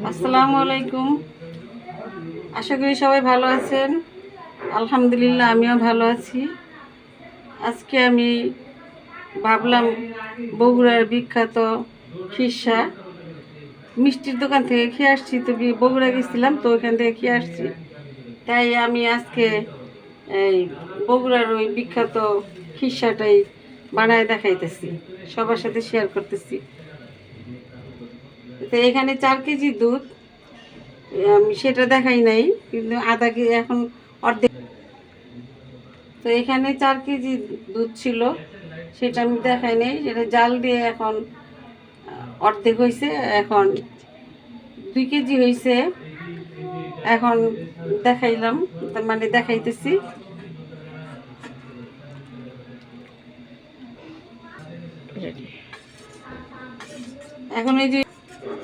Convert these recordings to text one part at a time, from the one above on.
আসসালামু আলাইকুম। আশা করি সবাই ভালো আছেন। আলহামদুলিল্লাহ, আমিও ভালো আছি। আজকে আমি ভাবলাম বগুড়ার বিখ্যাত খিসা মিষ্টির দোকান থেকে খেয়ে আসছি। তো বগুড়া গেছিলাম, তো ওইখান থেকে খেয়ে আসছি। তাই আমি আজকে এই বগুড়ার ওই বিখ্যাত খিসাটাই বানায় দেখাইতেছি, সবার সাথে শেয়ার করতেছি। তো এখানে চার কেজি দুধ আমি সেটা দেখাই নাই কিন্তু আধা কেজি এখন অর্ধেক। তো এখানে চার কেজি দুধ ছিল সেটা আমি দেখাই নাই সেটা জাল দিয়ে এখন অর্ধেক হয়েছে এখন দুই কেজি হয়েছে এখন দেখাইলাম তার মানে দেখাইতেছি। এখন এই যে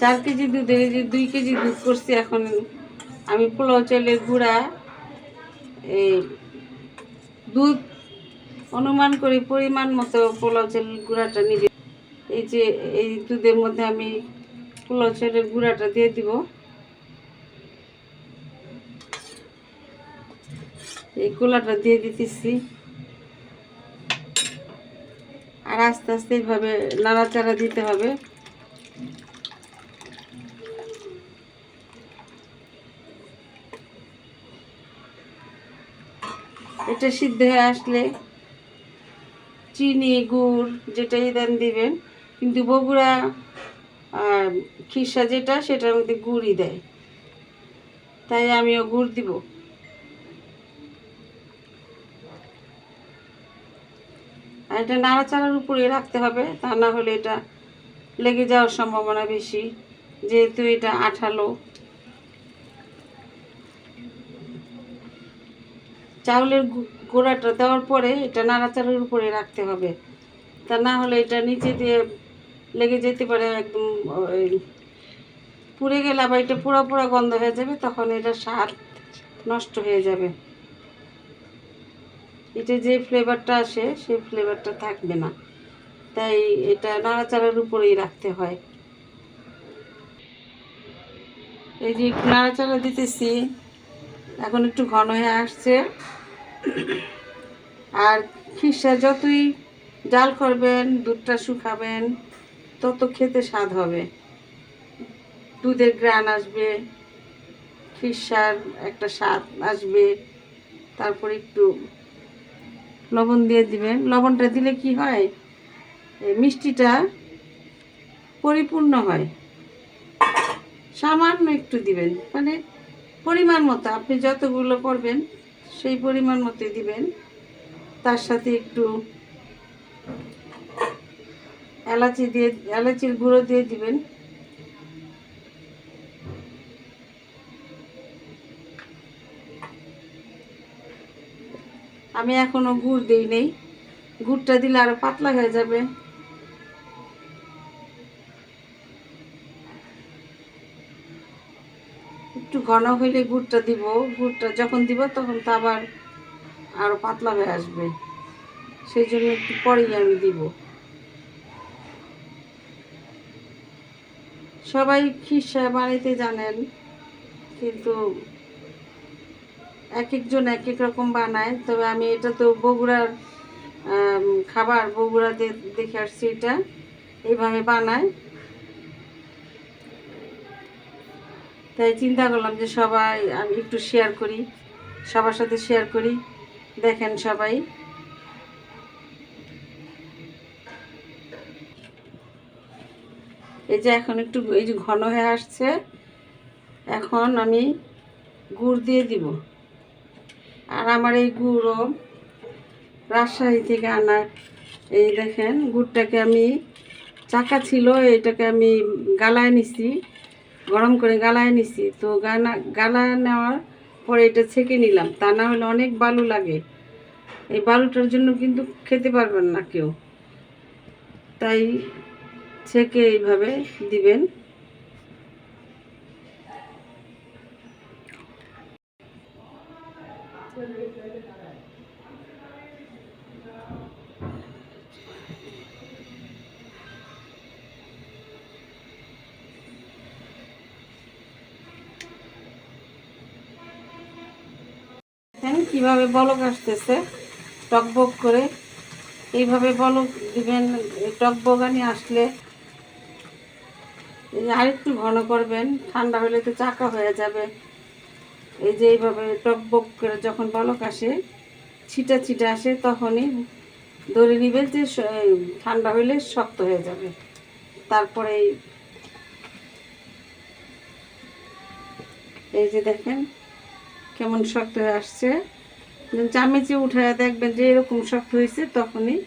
চার কেজি দুধের যে দুই কেজি দুধ করছি এখন আমি পোলাও চালের গুঁড়া, এই দুধ অনুমান করি, পরিমাণ মতো পোলাও চালের গুঁড়াটা নিবে এই যে এই দুধের মধ্যে আমি পোলাও চালের গুঁড়াটা দিয়ে দিব। এই গোলাটা দিয়ে দিতেছি। আর আস্তে আস্তে এইভাবে নাড়াচাড়া দিতে হবে। এটা সিদ্ধ হয়ে আসলে চিনি, গুড় যেটাই দেন দিবেন। কিন্তু বগুড়া খিসা যেটা, সেটার মধ্যে গুড়ই দেয়। তাই আমিও গুড় দিব। আর এটা নাড়াচাড়ার উপরে রাখতে হবে, তা না হলে এটা লেগে যাওয়ার সম্ভাবনা বেশি। যেহেতু এটা আঠালো চাউলের গোড়াটা দেওয়ার পরে এটা নাড়াচাড়ার উপরে রাখতে হবে। তা না হলে এটা নিচে দিয়ে লেগে যেতে পারে, একদম পুড়ে গেলে আবার এটা পুরো পুরো গন্ধ হয়ে যাবে, তখন এটা স্বাদ নষ্ট হয়ে যাবে। এটা যে ফ্লেভারটা আসে সেই ফ্লেভারটা থাকবে না। তাই এটা নাড়াচাড়ার উপরেই রাখতে হয়। এই যে নাড়াচাড়া দিতেছি, এখন একটু ঘন হয়ে আসছে। আর খিসা যতই জাল করবেন, দুধটা শুকাবেন, তত খেতে স্বাদ হবে। দুধের গ্রান আসবে, খিসার একটা স্বাদ আসবে। তারপর একটু লবণ দিয়ে দিবেন। লবণটা দিলে কি হয়? মিষ্টিটা পরিপূর্ণ হয়। সামান্য একটু দিবেন। মানে পরিমাণ মতো। আপনি যতগুলো করবেন সেই পরিমাণ মতোই দিবেন। তার সাথে একটু এলাচি দিয়ে, এলাচির গুঁড়ো দিয়ে দিবেন। আমি এখনও গুড় দিই নেই। গুড়টা দিলে আরও পাতলা হয়ে যাবে। একটু ঘন হইলে গুড়টা দিব, গুড়টা যখন দিব তখন তো আবার আরও পাতলা হয়ে আসবে। সেই জন্য একটু পরেই আমি দিব। সবাই খিসা বানাইতে জানেন, কিন্তু এক একজন এক এক রকম বানায়, তবে আমি এটা তো বগুড়ার খাবার, বগুড়াতে দেখে আসছি এটা। এইভাবে বানায়। তাই চিন্তা করলাম যে সবাই, আমি একটু শেয়ার করি, সবার সাথে শেয়ার করি। দেখেন সবাই। এই যে এখন একটু, এই যে ঘন হয়ে আসছে, এখন আমি গুড় দিয়ে দিব। আর আমার এই গুঁড়ো রাজশাহী থেকে আনা এই দেখেন, গুড়টাকে আমি চাকা ছিল, এটাকে আমি গালায় নিছি। গরম করে গালায় নিছি। তো গানা গালায় নেওয়ার পরে এটা ছেঁকে নিলাম। তা না হলে অনেক বালু লাগে। এই বালুটার জন্য কিন্তু খেতে পারবেন না কেউ। তাই ছেঁকে এইভাবে দিবেন। দেখেন কীভাবে বলক আসতেছে টকবক করে। এইভাবে বলক দিবেন টকবগানি আসলে আরেকটু ঘন করবেন, ঠান্ডা হলে তো চাকা হয়ে যাবে। এই যে এইভাবে টকবক করে যখন বলক আসে, ছিটা ছিটা আসে, তখনই ধরে নিবেন যে ঠান্ডা হইলে শক্ত হয়ে যাবে। তারপরে এই যে দেখেন কেমন শক্ত হয়ে আসছে। চামিচে উঠে দেখবেন যে এরকম শক্ত হয়েছে, তখনই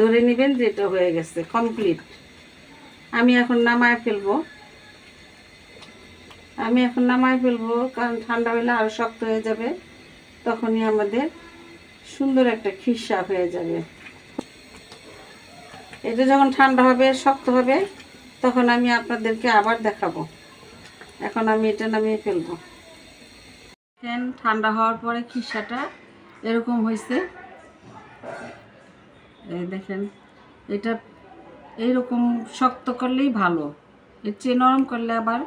ধরে নেবেন যে এটা হয়ে গেছে কমপ্লিট আমি এখন নামায় ফেলব। আমি এখন নামায় ফেলব, কারণ ঠান্ডা হলে আরও শক্ত হয়ে যাবে। তখনই আমাদের সুন্দর একটা খিসা হয়ে যাবে। এটা যখন ঠান্ডা হবে, শক্ত হবে, তখন আমি আপনাদেরকে আবার দেখাবো। এখন আমি এটা নামিয়ে ফেলব। ফ্যান ঠান্ডা হওয়ার পরে খিসাটা এরকম হয়েছে এই দেখেন, এটা এইরকম শক্ত করলেই ভালো। এর চেয়ে নরম করলে আবার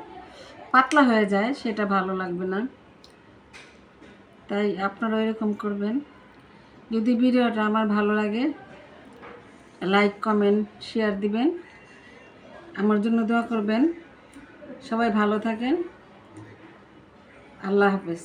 পাতলা হয়ে যায়, সেটা ভালো লাগবে না। তাই আপনারা এরকম করবেন। যদি ভিডিওটা আমার ভালো লাগে, লাইক, কমেন্ট, শেয়ার দিবেন। আমার জন্য দোয়া করবেন। সবাই ভালো থাকেন। আল্লাহ হাফেজ।